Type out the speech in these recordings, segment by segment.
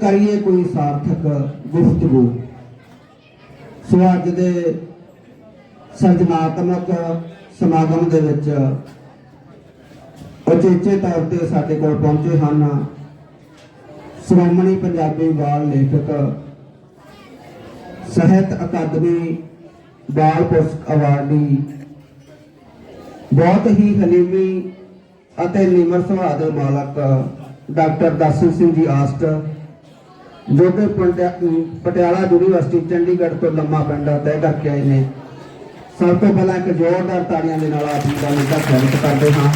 ਕਰੀਏ ਕੋਈ ਸਾਰਥਕ ਗੁਫ਼ਤਗੂ। ਸੋ ਅੱਜ ਦੇ ਸਰਜਨਾਤਮਕ ਸਮਾਗਮ ਦੇ ਵਿੱਚ ਉਚੇਚੇ ਤੌਰ ਤੇ ਸਾਡੇ ਕੋਲ ਪਹੁੰਚੇ ਹਨ ਸ਼੍ਰੋਮਣੀ ਪੰਜਾਬੀ ਬਾਲ ਲੇਖਕ, ਸਾਹਿਤ ਅਕਾਦਮੀ ਬਾਲ ਪੁਰਸਕ ਅਵਾਰਡੀ, ਬਹੁਤ ਹੀ ਹਲੀਮੀ ਅਤੇ ਨਿਮਰ ਸੁਭਾਅ ਦੇ ਮਾਲਕ ਡਾਕਟਰ ਦਰਸ਼ਨ ਸਿੰਘ ਜੀ ਆਸਟ ਜੋ ਕਿ ਪੰਡਿਆ- ਪਟਿਆਲਾ ਯੂਨੀਵਰਸਿਟੀ, ਚੰਡੀਗੜ੍ਹ ਤੋਂ ਲੰਮਾ ਪਿੰਡ ਤੈਅ ਕਰਕੇ ਆਏ ਨੇ। ਸਭ ਤੋਂ ਪਹਿਲਾਂ ਇੱਕ ਜ਼ੋਰਦਾਰ ਤਾੜੀਆਂ ਦੇ ਨਾਲ ਆਪ ਜੀ ਦਾ ਨਿੱਘਾ ਸਵਾਗਤ ਕਰਦੇ ਹਾਂ।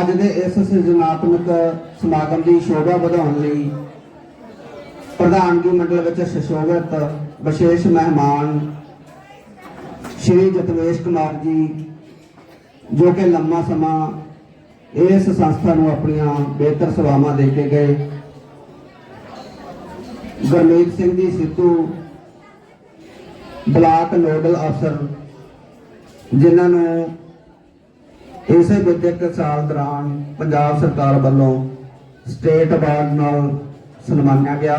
ਅੱਜ ਦੇ ਇਸ ਸਿਰਜਣਾਤਮਕ ਸਮਾਗਮ ਦੀ ਸ਼ੋਭਾ ਵਧਾਉਣ ਲਈ ਪ੍ਰਧਾਨਗੀ ਮੰਡਲ ਵਿੱਚ ਸ਼ਸ਼ੋਭਿਤ ਵਿਸ਼ੇਸ਼ ਮਹਿਮਾਨ ਸ਼੍ਰੀ ਜਤਵੇਸ਼ ਕੁਮਾਰ ਜੀ, ਜੋ ਕਿ ਲੰਮਾ ਸਮਾਂ ਇਸ ਸੰਸਥਾ ਨੂੰ ਆਪਣੀਆਂ ਬਿਹਤਰ ਸੇਵਾਵਾਂ ਦੇ ਕੇ ਗਏ। ਗੁਰਮੀਤ ਸਿੰਘ ਜੀ ਸਿੱਧੂ, ਬਲਾਕ ਨੋਡਲ ਅਫਸਰ, ਜਿਨ੍ਹਾਂ ਨੂੰ ਇਸੇ ਵਿੱਦਿਅਕ ਸਾਲ ਦੌਰਾਨ ਪੰਜਾਬ ਸਰਕਾਰ ਵੱਲੋਂ ਸਟੇਟ ਅਵਾਰਡ ਨਾਲ ਸਨਮਾਨਿਆ ਗਿਆ।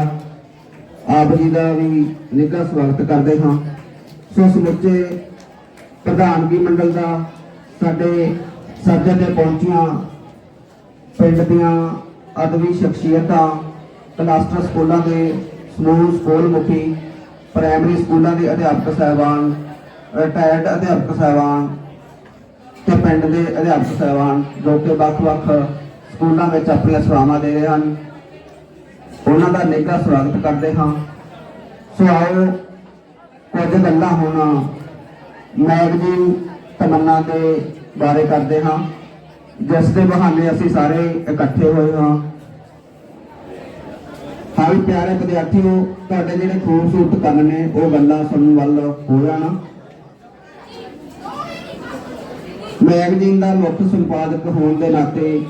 ਆਪ ਜੀ ਦਾ ਵੀ ਨਿੱਘਾ ਸਵਾਗਤ ਕਰਦੇ ਹਾਂ। ਸੋ ਸਮੁੱਚੇ ਪ੍ਰਧਾਨਗੀ ਮੰਡਲ ਦਾ ਸਾਡੇ ਸੱਜਣ 'ਤੇ ਪਹੁੰਚੀਆਂ। ਪਿੰਡ ਦੀਆਂ ਅਦਵੀ ਸ਼ਖਸੀਅਤਾਂ, ਕਲਾਸਟਰ ਸਕੂਲਾਂ ਦੇ ਸਮੂਹ, ਸਕੂਲ ਮੁਖੀ, ਪ੍ਰਾਇਮਰੀ ਸਕੂਲਾਂ ਦੇ ਅਧਿਆਪਕ ਸਾਹਿਬਾਨ ਰਿਟਾਇਰਡ ਅਧਿਆਪਕ ਸਾਹਿਬਾਨ ਤੇ ਪਿੰਡ ਦੇ ਅਧਿਆਪਕ ਸਾਹਿਬਾਨ, ਜੋ ਕਿ ਵੱਖ-ਵੱਖ ਸਕੂਲਾਂ ਵਿੱਚ ਆਪਣੀਆਂ ਸੇਵਾਵਾਂ ਦੇ ਰਹੇ ਹਨ। ਉਹਨਾਂ ਦਾ ਨਿੱਘਾ ਸਵਾਗਤ ਕਰਦੇ ਹਾਂ। ਸੋ ਆਓ, ਕੁਝ ਗੱਲਾਂ ਹੁਣ। ਮੈਗਜ਼ੀਨ ਤਮੰਨਾ ਦੇ ਬਾਰੇ ਕਰਦੇ ਹਾਂ। ਜਿਸ ਦੇ ਬਹਾਨੇ ਅਸੀਂ ਸਾਰੇ ਇਕੱਠੇ ਹੋਏ ਹਾਂ। ਹਾਂ ਵੀ ਪਿਆਰੇ ਵਿਦਿਆਰਥੀਓ, ਤੁਹਾਡੇ ਜਿਹੜੇ ਖੂਬਸੂਰਤ ਕੰਨ ਨੇ, ਉਹ ਗੱਲਾਂ ਸੁਣਨ ਵੱਲ ਹੋ ਜਾਣਾ। ਮੈਗਜ਼ੀਨ ਦਾ ਮੁੱਖ ਸੰਪਾਦਕ ਹੋਣ ਦੇ ਨਾਤੇ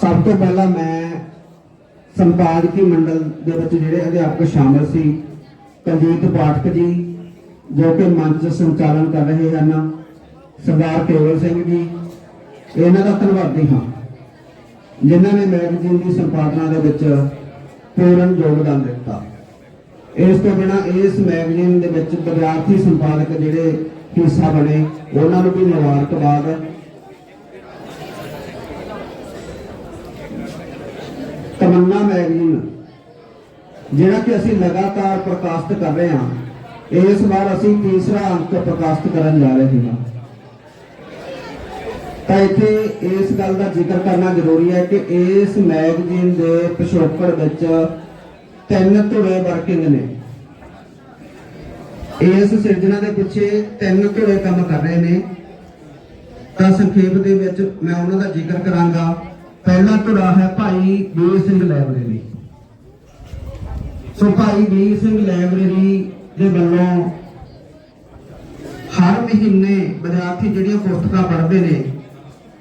ਸਭ ਤੋਂ ਪਹਿਲਾਂ ਮੈਂ ਸੰਪਾਦਕੀ ਮੰਡਲ ਦੇ ਵਿੱਚ ਜਿਹੜੇ ਅਧਿਆਪਕ ਸ਼ਾਮਲ ਸੀ, ਕੁਲਜੀਤ ਪਾਠਕ ਜੀ, ਜੋ ਕਿ ਮੰਚ ਸੰਚਾਲਨ ਕਰ ਰਹੇ ਹਨ। ਸਰਦਾਰ ਕੇਵਲ ਸਿੰਘ ਜੀ, ਇਹਨਾਂ ਦਾ ਧੰਨਵਾਦੀ ਹਾਂ, ਜਿਨ੍ਹਾਂ ਨੇ ਮੈਗਜ਼ੀਨ ਦੀ ਸੰਪਾਦਨਾ ਦੇ ਵਿੱਚ ਪੂਰਨ ਯੋਗਦਾਨ ਦਿੱਤਾ। ਇਸ ਤੋਂ ਬਿਨਾ ਇਸ ਮੈਗਜ਼ੀਨ ਦੇ ਵਿੱਚ ਵਿਦਿਆਰਥੀ ਸੰਪਾਦਕ ਜਿਹੜੇ ਹਿੱਸਾ ਬਣੇ, ਉਹਨਾਂ ਨੂੰ ਵੀ ਮੁਬਾਰਕਬਾਦ। ਤਮੰਨਾ ਮੈਗਜ਼ੀਨ, ਜਿਹੜਾ ਕਿ ਅਸੀਂ ਲਗਾਤਾਰ ਪ੍ਰਕਾਸ਼ਿਤ ਕਰ ਰਹੇ ਹਾਂ, ਇਸ ਵਾਰ ਅਸੀਂ ਤੀਸਰਾ ਅੰਕ ਪ੍ਰਕਾਸ਼ਿਤ ਕਰਨ ਜਾ ਰਹੇ ਹਾਂ। ਤਾਂ ਇੱਥੇ ਇਸ ਗੱਲ ਦਾ ਜ਼ਿਕਰ ਕਰਨਾ ਜ਼ਰੂਰੀ ਹੈ ਕਿ ਇਸ ਮੈਗਜ਼ੀਨ ਦੇ ਪਿਛੋਕੜ ਵਿੱਚ ਤਿੰਨ ਧੁਰੇ ਵਰਕਿੰਗ ਨੇ। ਇਸ ਸਿਰਜਣਾ ਦੇ ਪਿੱਛੇ ਤਿੰਨ ਧੁਰੇ ਕੰਮ ਕਰ ਰਹੇ ਨੇ। ਤਾਂ ਸੰਖੇਪ ਦੇ ਵਿੱਚ ਮੈਂ ਉਹਨਾਂ ਦਾ ਜ਼ਿਕਰ ਕਰਾਂਗਾ। ਪਹਿਲਾ ਧੁਰਾ ਹੈ ਭਾਈ ਵੀਰ ਸਿੰਘ ਲਾਇਬ੍ਰੇਰੀ ਸੋ ਭਾਈ ਵੀਰ ਸਿੰਘ ਲਾਇਬ੍ਰੇਰੀ ਦੇ ਵੱਲੋਂ ਹਰ ਮਹੀਨੇ ਵਿਦਿਆਰਥੀ ਜਿਹੜੀਆਂ ਪੁਸਤਕਾਂ ਪੜ੍ਹਦੇ ਨੇ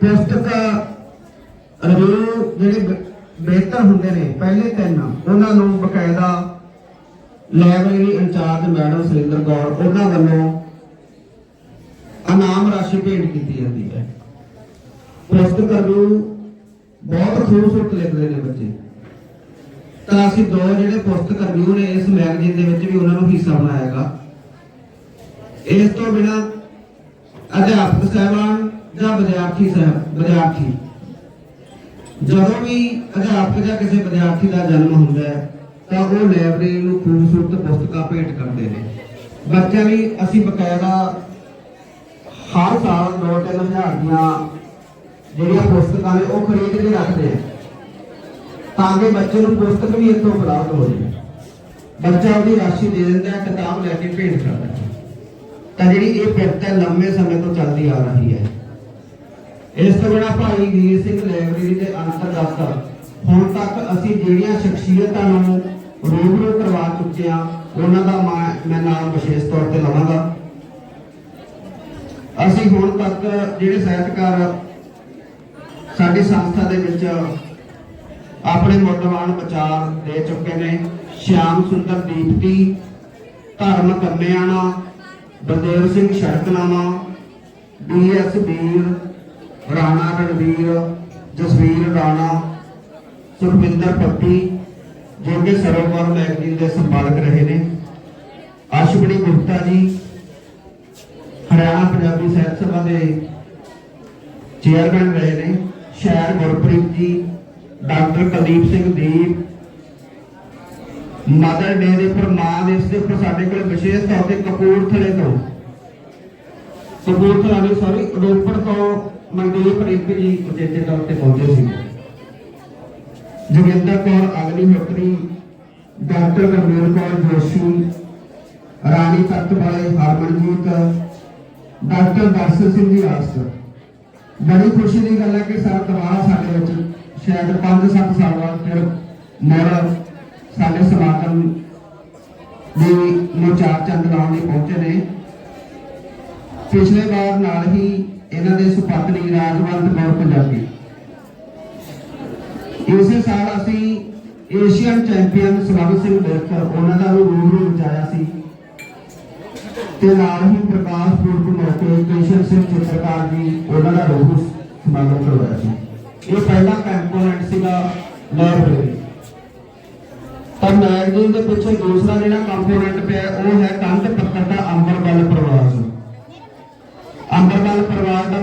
ਪੁਸਤਕ ਰਿਵਿਊ ਜਿਹੜੇ ਬਿਹਤਰ ਹੁੰਦੇ ਨੇ, ਪਹਿਲੇ ਤਿੰਨ, ਉਹਨਾਂ ਨੂੰ ਬਕਾਇਦਾ library in charge madam Surinder Kaur, ਉਹਨਾਂ ਵੱਲੋਂ ਇਨਾਮ ਰਾਸ਼ੀ ਭੇਟ ਕੀਤੀ ਜਾਂਦੀ ਹੈ। ਪੁਸਤਕ ਰਿਵਿਊ ਬਹੁਤ ਖੂਬਸੂਰਤ ਲਿਖਦੇ ਨੇ ਬੱਚੇ। ਤਾਂ ਅਸੀਂ ਦੋ ਜਿਹੜੇ ਪੁਸਤਕ ਰਿਵਿਊ ਨੇ, ਇਸ ਮੈਗਜ਼ੀਨ ਦੇ ਵਿੱਚ ਵੀ ਉਹਨਾਂ ਨੂੰ ਹਿੱਸਾ ਬਣਾਇਆਗਾ ਇਸ ਤੋਂ ਬਿਨਾ ਅਧਿਆਪਕ ਸਾਹਿਬਾਨ ਜਾਂ ਵਿਦਿਆਰਥੀ ਸਾਹਿਬ ਵਿਦਿਆਰਥੀ। ਜਦੋਂ ਵੀ ਅਧਿਆਪਕ ਜਾਂ ਕਿਸੇ ਵਿਦਿਆਰਥੀ ਦਾ ਜਨਮ ਹੁੰਦਾ ਹੈ ਤਾਂ ਉਹ ਲਾਇਬ੍ਰੇਰੀ ਨੂੰ ਖੂਬਸੂਰਤ ਪੁਸਤਕਾਂ ਭੇਟ ਕਰਦੇ ਨੇ। ਬੱਚਿਆਂ ਲਈ ਅਸੀਂ ਬਕਾਇਦਾ ਹਰ ਸਾਲ 2-3000 ਦੀਆਂ ਜਿਹੜੀਆਂ ਪੁਸਤਕਾਂ ਨੇ ਉਹ ਖਰੀਦ ਕੇ ਰੱਖਦੇ ਆ। ਤਾਂ ਕਿ ਬੱਚੇ ਨੂੰ ਪੁਸਤਕ ਵੀ ਇੱਥੋਂ ਉਪਲਬਧ ਹੋ ਜਾਵੇ। ਬੱਚਾ ਉਹਦੀ ਰਾਸ਼ੀ ਦੇ ਦਿੰਦਾ ਹੈ, ਕਿਤਾਬ ਲੈ ਕੇ ਭੇਟ ਕਰਦਾ ਹੈ। ਤਾਂ ਜਿਹੜੀ ਇਹ ਪਿਰਤ ਹੈ ਲੰਮੇ ਸਮੇਂ ਤੋਂ ਚੱਲਦੀ ਆ ਰਹੀ ਇਸ ਤੋਂ ਬਿਨਾਂ ਭਾਈ ਵੀਰ ਸਿੰਘ ਲਾਇਬ੍ਰੇਰੀ ਦੇ ਅੰਤਰਗਤ ਹੁਣ ਤੱਕ ਅਸੀਂ ਜਿਹੜੀਆਂ ਸ਼ਖਸੀਅਤਾਂ ਨੂੰ ਰੂਬਰੂ ਕਰਵਾ ਚੁੱਕੇ ਹਾਂ, ਉਹਨਾਂ ਦਾ ਮੈਂ ਮੈਂ ਨਾਮ ਵਿਸ਼ੇਸ਼ ਤੌਰ ਤੇ ਲਵਾਂਗਾ। ਅਸੀਂ ਹੁਣ ਤੱਕ ਜਿਹੜੇ ਸਾਹਿਤਕਾਰ ਸਾਡੀ ਸੰਸਥਾ ਦੇ ਵਿੱਚ ਆਪਣੇ ਮੁੱਢਵਾਨ ਵਿਚਾਰ ਦੇ ਚੁੱਕੇ ਨੇ, ਸ਼ਿਆਮ ਸੁੰਦਰ ਦੀਪਤੀ, ਧਰਮ ਕੰਮਿਆਣਾ, ਬਲਦੇਵ ਸਿੰਘ ਸ਼ਰਕਨਾਮਾ ਡੀਐਸ ਵੀਰ ਰਾਣਾ ਰਣਵੀਰ, ਜਸਵੀਰ ਰਾਣਾ, ਸੁਖਵਿੰਦਰ ਪੱਪੀ ਜੋ ਕਿ ਸਰਵਮਨ ਮੈਗਜ਼ੀਨ ਦੇ ਸੰਪਾਦਕ ਰਹੇ ਨੇ। ਅਸ਼ਵਨੀ ਗੁਪਤਾ ਜੀ, ਹਰਿਆਣਾ ਪੰਜਾਬੀ ਸਾਹਿਤ ਸਭਾ ਦੇ ਚੇਅਰਮੈਨ ਰਹੇ ਨੇ। ਸ਼ਹਿਰ Gurpreet ji, doctor Kuldeep Singh Deep, mother day ਦੇ ਉੱਪਰ ਮਾਂ ਦਿਵਸ ਦੇ ਉੱਪਰ ਸਾਡੇ ਕੋਲ ਵਿਸ਼ੇਸ਼ ਤੌਰ ਤੇ ਕਪੂਰਥਲੇ ਤੋਂ ਕਪੂਰਥਲਾ ਦੇ ਸੌਰੀ ਰੋਪੜ ਤੋਂ ਮਨਦੀਪ ਰਿੰਕ ਜੀ ਉਚੇਚੇ ਤੌਰ ਤੇ ਪਹੁੰਚੇ ਸੀ। ਜੋਗਿੰਦਰ ਕੌਰ ਅਗਨੀਹੋਤਰੀ ਡਾਕਟਰ ਗੁਰਮੇਲ ਕੌਰ, ਜੋਸ਼ੀ, ਰਾਣੀ ਤਖਤ ਵਾਲੇ ਹਰਮਨਜੀਤ, ਡਾਕਟਰ ਦਰਸ਼ਨ ਸਿੰਘ ਜੀ ਆਸਰ ਬੜੀ ਖੁਸ਼ੀ ਦੀ ਗੱਲ ਹੈ ਕਿ ਸਰ ਦੁਬਾਰਾ ਸਾਡੇ ਵਿੱਚ ਸ਼ਾਇਦ 5-7 ਸਾਲਾਂ ਬਾਅਦ ਫਿਰ ਮੁੜ ਸਾਡੇ ਸਮਾਗਮ ਦੀ ਨੂੰ ਚਾਰ ਚੰਦ ਲਾਉਣ ਲਈ ਪਹੁੰਚੇ ਨੇ। ਪਿਛਲੇ ਵਾਰ ਨਾਲ ਹੀ ਇਹਨਾਂ ਦੇ ਸੁਪਤਨੀ ਰਾਜਵੰਤ ਕੌਰ ਪੰਜਾਬੀ। ਇਸੇ ਸਾਲ ਅਸੀਂ ਏਸ਼ੀਅਨ ਚੈਂਪੀਅਨ ਸਵਰਨ ਸਿੰਘ ਵਿਰਕ ਉਹਨਾਂ ਦਾ ਵੀ ਰੂਬਰੂ ਬਚਾਇਆ ਸੀ। ਤੇ ਨਾਲ ਹੀ ਪ੍ਰਕਾਸ਼ ਪੁਰਬ ਮੌਕੇ ਕ੍ਰਿਸ਼ਨ ਸਿੰਘ ਚਿੱਤਰਕਾਰ ਜੀ, ਉਹਨਾਂ ਦਾ ਰੂਬਰੂ ਸਮਾਗਮ ਕਰਵਾਇਆ ਸੀ। ਇਹ ਪਹਿਲਾ ਕੰਪੋਨੈਂਟ ਸੀਗਾ ਲਾਇਬ੍ਰੇਰੀ ਤਾਂ ਮੈਗਜ਼ੀਨ ਦੇ ਪਿੱਛੇ ਦੂਸਰਾ ਜਿਹੜਾ ਕੰਪੋਨੈਂਟ ਪਿਆ, ਉਹ ਹੈ ਕੰਧ ਪੱਤਰ ਦਾ ਅੰਬਰਬਲ ਪ੍ਰਵਾਸ ਅੰਬਰਬਲ ਪ੍ਰਵਾਸ ਦਾ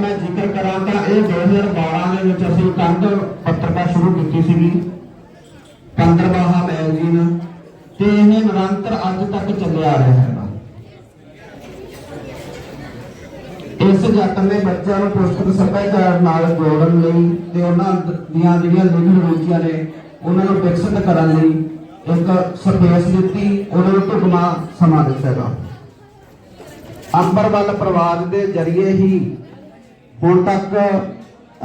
ਮੈਂ ਤਾਂ ਇਹ 2012 ਦੇ ਵਿੱਚ ਅਸੀਂ ਕੰਧ ਪੱਤਰਕਾ ਸ਼ੁਰੂ ਕੀਤੀ ਸੀਗੀ। ਪੰਦਰਵਾਹਾ ਮੈਗਜ਼ੀਨ। ਤੇ ਇਹ ਨਿਰੰਤਰ ਅੱਜ ਤੱਕ ਚੱਲਿਆ ਆ ਰਿਹਾ ਹੈ ਇਸ ਯਤਨ ਨੇ ਬੱਚਿਆਂ ਨੂੰ ਪੁਸਤਕ ਸੱਭਿਆਚਾਰ ਨਾਲ ਜੋੜਨ ਲਈ ਤੇ ਉਹਨਾਂ ਦੀਆਂ ਜਿਹੜੀਆਂ ਲਿਖਣ ਰੁਚੀਆਂ ਨੇ, ਉਹਨਾਂ ਨੂੰ ਵਿਕਸਿਤ ਕਰਨ ਲਈ ਇੱਕ ਸਪੇਸ ਦਿੱਤੀ। ਉਹਨਾਂ ਨੂੰ ਢੁਕਮਾ ਸਮਾਂ ਦਿੱਤਾ ਹੈਗਾ। ਅੰਬਰਵਲ ਪਰਿਵਾਰ ਦੇ ਜ਼ਰੀਏ ਹੀ ਹੁਣ ਤੱਕ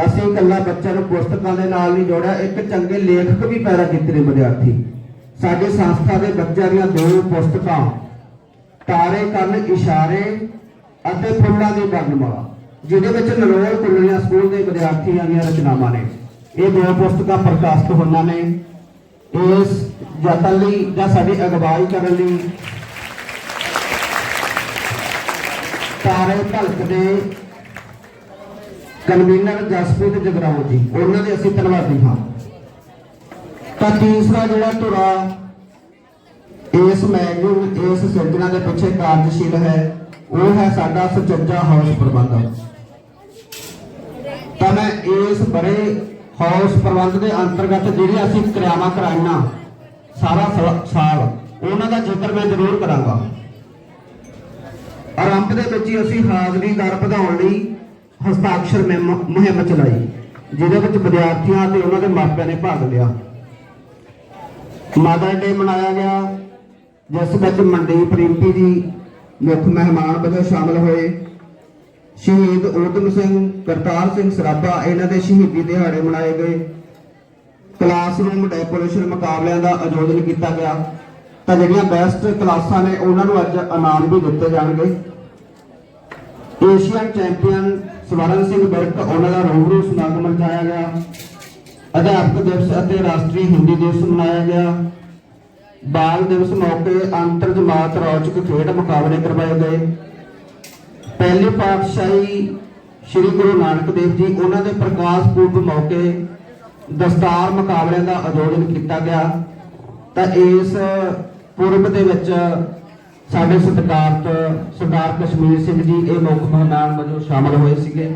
ਅਸੀਂ ਇਕੱਲਾ ਬੱਚਿਆਂ ਨੂੰ ਪੁਸਤਕਾਂ ਦੇ ਨਾਲ ਨਹੀਂ ਜੋੜਿਆ, ਇੱਕ ਚੰਗੇ ਲੇਖਕ ਵੀ ਪੈਦਾ ਕੀਤੇ ਨੇ ਵਿਦਿਆਰਥੀ। ਸਾਡੇ ਸੰਸਥਾ ਦੇ ਬੱਚਿਆਂ ਦੀਆਂ ਦੋ ਪੁਸਤਕਾਂ, ਤਾਰੇ ਕਰਨ ਇਸ਼ਾਰੇ ਅਤੇ ਫੁੱਲਾਂ ਦੀ ਵਰਣਮਾਲਾ, ਜਿਹਦੇ ਵਿੱਚ ਨਰੋਲ ਕੁੱਲੀਆਂ ਸਕੂਲ ਦੇ ਵਿਦਿਆਰਥੀਆਂ ਦੀਆਂ ਰਚਨਾਵਾਂ ਨੇ। ਇਹ ਦੋ ਪੁਸਤਕਾਂ ਪ੍ਰਕਾਸ਼ਿਤ ਹੋਈਆਂ ਨੇ। ਇਸ ਯਤਨ ਲਈ ਜਾਂ ਸਾਡੀ ਅਗਵਾਈ ਕਰਨ ਲਈ ਤਾਰੇ ਭਲਕ ਦੇ ਕਨਵੀਨਰ ਜਸਪ੍ਰੀਤ ਜਗਰਾਓ ਜੀ, ਉਹਨਾਂ ਦੇ ਅਸੀਂ ਧੰਨਵਾਦੀ ਹਾਂ। ਤਾਂ ਤੀਸਰਾ ਜਿਹੜਾ ਧੁਰਾ ਇਸ ਮੈਗਜ਼ੀਨ ਇਸ ਸਿਰਜਣਾ ਦੇ ਪਿੱਛੇ ਕਾਰਜਸ਼ੀਲ ਹੈ, ਉਹ ਹੈ ਸਾਡਾ ਸੁਚੱਜਾ ਹਾਊਸ ਪ੍ਰਬੰਧ ਤਾਂ ਮੈਂ ਇਸ ਬੜੇ ਹਾਊਸ ਪ੍ਰਬੰਧ ਦੇ ਅੰਤਰਗਤ ਜਿਹੜੇ ਅਸੀਂ ਕਿਰਿਆਵਾਂ ਕਰਾਈਆਂ ਸਾਰਾ ਸਾਲ, ਉਹਨਾਂ ਦਾ ਜ਼ਿਕਰ ਮੈਂ ਜ਼ਰੂਰ ਕਰਾਂਗਾ। ਆਰੰਭ ਦੇ ਵਿੱਚ ਹੀ ਅਸੀਂ ਹਾਜ਼ਰੀ ਦਰ ਵਧਾਉਣ ਲਈ ਹਸਤਾਕਸ਼ਰ ਮੁਹਿੰਮ ਮੁਹਿੰਮ ਚਲਾਈ, ਜਿਹਦੇ ਵਿੱਚ ਵਿਦਿਆਰਥੀਆਂ ਤੇ ਉਹਨਾਂ ਦੇ ਮਾਪਿਆਂ ਨੇ ਭਾਗ ਲਿਆ। ਮਦਰ ਡੇ ਮਨਾਇਆ ਗਿਆ, ਜਿਸ ਵਿੱਚ ਮਨਦੀਪ ਰਿੰਪੀ ਜੀ ਮੁੱਖ ਮਹਿਮਾਨ ਵਜੋਂ ਸ਼ਾਮਲ ਹੋਏ। ਸ਼ਹੀਦ ਊਧਮ ਸਿੰਘ, ਕਰਤਾਰ ਸਿੰਘ ਸਰਾਭਾ, ਇਹਨਾਂ ਦੇ ਸ਼ਹੀਦੀ ਦਿਹਾੜੇ ਮਨਾਏ ਗਏ। ਕਲਾਸਰੂਮ ਡੈਕੋਰੇਸ਼ਨ ਮੁਕਾਬਲਿਆਂ ਦਾ ਆਯੋਜਨ ਕੀਤਾ ਗਿਆ। ਤਾਂ ਜਿਹੜੀਆਂ ਬੈਸਟ ਕਲਾਸਾਂ ਨੇ, ਉਹਨਾਂ ਨੂੰ ਅੱਜ ਇਨਾਮ ਵੀ ਦਿੱਤੇ ਜਾਣਗੇ। ਏਸ਼ੀਅਨ ਚੈਂਪੀਅਨ ਸਵਰਨ ਸਿੰਘ ਬਿਰਕ ਉਹਨਾਂ ਦਾ ਰੂਬਰੂ ਸਮਾਗਮ ਰਚਾਇਆ ਗਿਆ। ਅਧਿਆਪਕ ਦਿਵਸ ਅਤੇ ਰਾਸ਼ਟਰੀ ਹਿੰਦੀ ਦਿਵਸ ਮਨਾਇਆ ਗਿਆ। ਬਾਲ ਦਿਵਸ ਮੌਕੇ ਅੰਤਰ ਜਮਾਤ ਰੌਚਕ ਖੇਡ ਮੁਕਾਬਲੇ ਕਰਵਾਏ ਗਏ। ਪਹਿਲੀ ਪਾਤਸ਼ਾਹੀ ਸ੍ਰੀ ਗੁਰੂ ਨਾਨਕ ਦੇਵ ਜੀ ਉਹਨਾਂ ਦੇ ਪ੍ਰਕਾਸ਼ ਪੁਰਬ ਮੌਕੇ ਦਸਤਾਰ ਮੁਕਾਬਲਿਆਂ ਦਾ ਆਯੋਜਨ ਕੀਤਾ ਗਿਆ। ਤਾਂ ਇਸ ਪੁਰਬ ਦੇ ਵਿੱਚ ਸਾਡੇ ਸਤਿਕਾਰਤ ਸਰਦਾਰ ਕਸ਼ਮੀਰ ਸਿੰਘ ਜੀ, ਇਹ ਮੁੱਖ ਮਹਿਮਾਨ ਵਜੋਂ ਸ਼ਾਮਲ ਹੋਏ ਸੀਗੇ।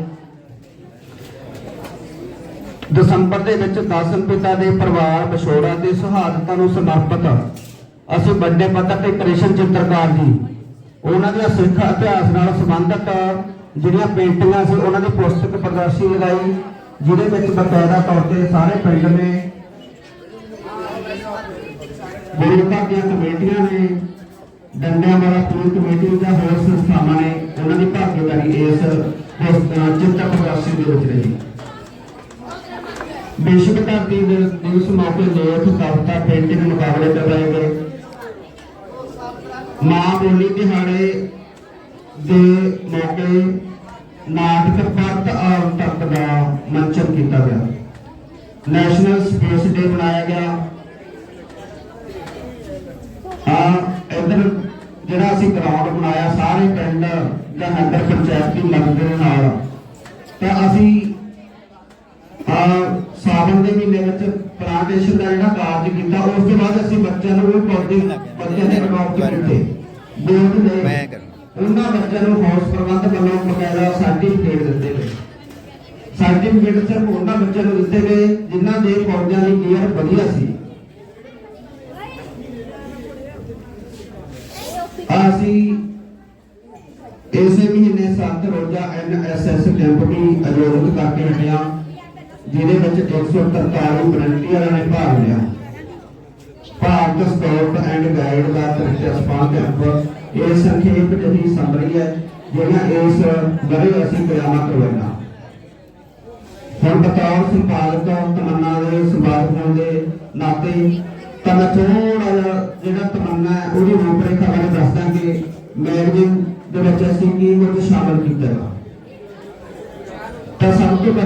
ਦਸੰਬਰ ਦੇ ਵਿੱਚ ਦਸਮ ਪਿਤਾ ਦੇ ਪਰਿਵਾਰ ਵਿਛੋੜਾ ਤੇ ਸ਼ਹਾਦਤਾਂ ਨੂੰ ਸਮਰਪਿਤ ਅਸੀਂ ਵੱਡੇ ਪੱਧਰ ਤੇ ਕ੍ਰਿਸ਼ਨ ਚਿੱਤਰਕਾਰ ਜੀ, ਉਹਨਾਂ ਦੀਆਂ ਸਿੱਖ ਇਤਿਹਾਸ ਨਾਲ ਸੰਬੰਧਿਤ ਜਿਹੜੀਆਂ ਪੇਂਟਿੰਗਾਂ ਸੀ, ਉਹਨਾਂ ਦੀ ਪੁਸਤਕ ਪ੍ਰਦਰਸ਼ਨੀ ਲਗਾਈ, ਜਿਹਦੇ ਵਿੱਚ ਬਕਾਇਦਾ ਤੌਰ ਤੇ ਸਾਰੇ ਪਿੰਡ ਨੇ ਗੁਰੂਤਾ ਦੀਆਂ ਕਮੇਟੀਆਂ ਨੇ ਡੰਡਿਆਂ ਵਾਲਾ ਕਮੇਟੀ ਜਾਂ ਹੋਰ ਸੰਸਥਾਵਾਂ ਨੇ ਉਹਨਾਂ ਦੀ ਭਾਗੀਦਾਰੀ ਇਸ ਪੁਸਤਕ ਪ੍ਰਦਰਸ਼ਨੀ ਦੇ ਵਿੱਚ ਰਹੀ ਵਿਸ਼ਵ ਧਰਤੀ ਦਿਵਸ ਮੌਕੇ ਲੇਖ ਕਵਿਤਾ ਪੇਂਟਿੰਗ ਮੁਕਾਬਲੇ ਕਰਵਾਏ ਗਏ ਮਾਂ ਬੋਲੀ ਦਿਹਾੜੇ ਦੇ ਮੌਕੇ ਨਾਟਕ ਪੱਤ ਆਉ ਤੱਕ ਦਾ ਮੰਚਨ ਕੀਤਾ ਗਿਆ। ਨੈਸ਼ਨਲ ਸਪੇਸ ਡੇ ਮਨਾਇਆ ਗਿਆ। ਹਾਂ ਇਧਰ ਜਿਹੜਾ ਅਸੀਂ ਗਰਾਊਂਡ ਬਣਾਇਆ ਸਾਰੇ ਪਿੰਡ ਜਾਂ ਨਗਰ ਪੰਚਾਇਤ ਦੀ ਮਦਦ ਦੇ ਨਾਲ। ਤਾਂ ਅਸੀਂ ਦੇ ਮਹੀਨੇ ਵਿੱਚ ਪਲਾਂਟੇਸ਼ਨ ਦਾ ਜਿਹੜਾ ਕਾਰਜ ਕੀਤਾ ਉਸ ਤੋਂ ਬਾਅਦ ਅਸੀਂ ਬੱਚਿਆਂ ਨੂੰ ਉਹ ਪੌਦੇ ਬੱਚਿਆਂ ਦੇ ਅਡਾਪਟ ਕੀਤੇ ਗੋਦ ਨੇ ਮੈਂ ਕਰਨਾ। ਉਹਨਾਂ ਬੱਚਿਆਂ ਨੂੰ ਹਾਊਸ ਪ੍ਰਬੰਧ ਵੱਲੋਂ ਬਕਾਇਦਾ ਸਰਟੀਫਿਕੇਟ ਦਿੱਤੇ ਗਏ। ਸਰਟੀਫਿਕੇਟ ਸਿਰਫ ਉਹਨਾਂ ਬੱਚਿਆਂ ਨੂੰ ਦਿੱਤੇ ਗਏ ਜਿਨ੍ਹਾਂ ਦੇ ਪੌਦਿਆਂ ਦੀ ਕੇਅਰ ਵਧੀਆ ਸੀ। ਅਸੀਂ ਇਸੇ ਮਹੀਨੇ 7 ਰੋਜ਼ਾ ਐਨਐਸਐਸ ਕੈਂਪ ਵੀ ਆਯੋਜਿਤ ਕਰਕੇ ਹਟੇ ਜਿਹਦੇ ਵਿੱਚ 143 ਵਲੰਟੀਅਰਾਂ ਨੇ ਭਾਗ ਲਿਆ। ਭਾਰਤ ਸਕਾਊਟ ਐਂਡ ਗਾਈਡ ਦਾ ਤ੍ਰਿਤਿਆ ਸਪਾਹ ਕੈਂਪ, ਇਹ ਸੰਖੇਪ ਜਿਹੀ ਸਮਰੀ ਹੈ, ਜਿਹੜੀਆਂ ਇਸ ਬਰੇ ਅਸੀਂ ਕਿਆਮਤ ਕਰਵਾਈਆਂ ਹੁਣ ਬਤੌਰ ਸੰਪਾਦਕ ਤਮੰਨਾ ਦੇ ਸੰਪਾਦਕ ਹੋਣ ਦੇ ਨਾਤੇ ਤਾਂ ਮੈਂ ਥੋੜਾ ਜਿਹਾ ਜਿਹੜਾ ਤਮੰਨਾ ਹੈ, ਉਹਦੀ ਰੂਪਰੇਖਾ ਬਾਰੇ ਦੱਸਦਾ ਕਿ ਮੈਗਜ਼ੀਨ ਦੇ ਵਿੱਚ ਅਸੀਂ ਕੀ ਕੁਝ ਸ਼ਾਮਲ ਕੀਤਾ ਹੈ ਤਾਂ ਸਭ ਤੋਂ ਪਹਿਲਾਂ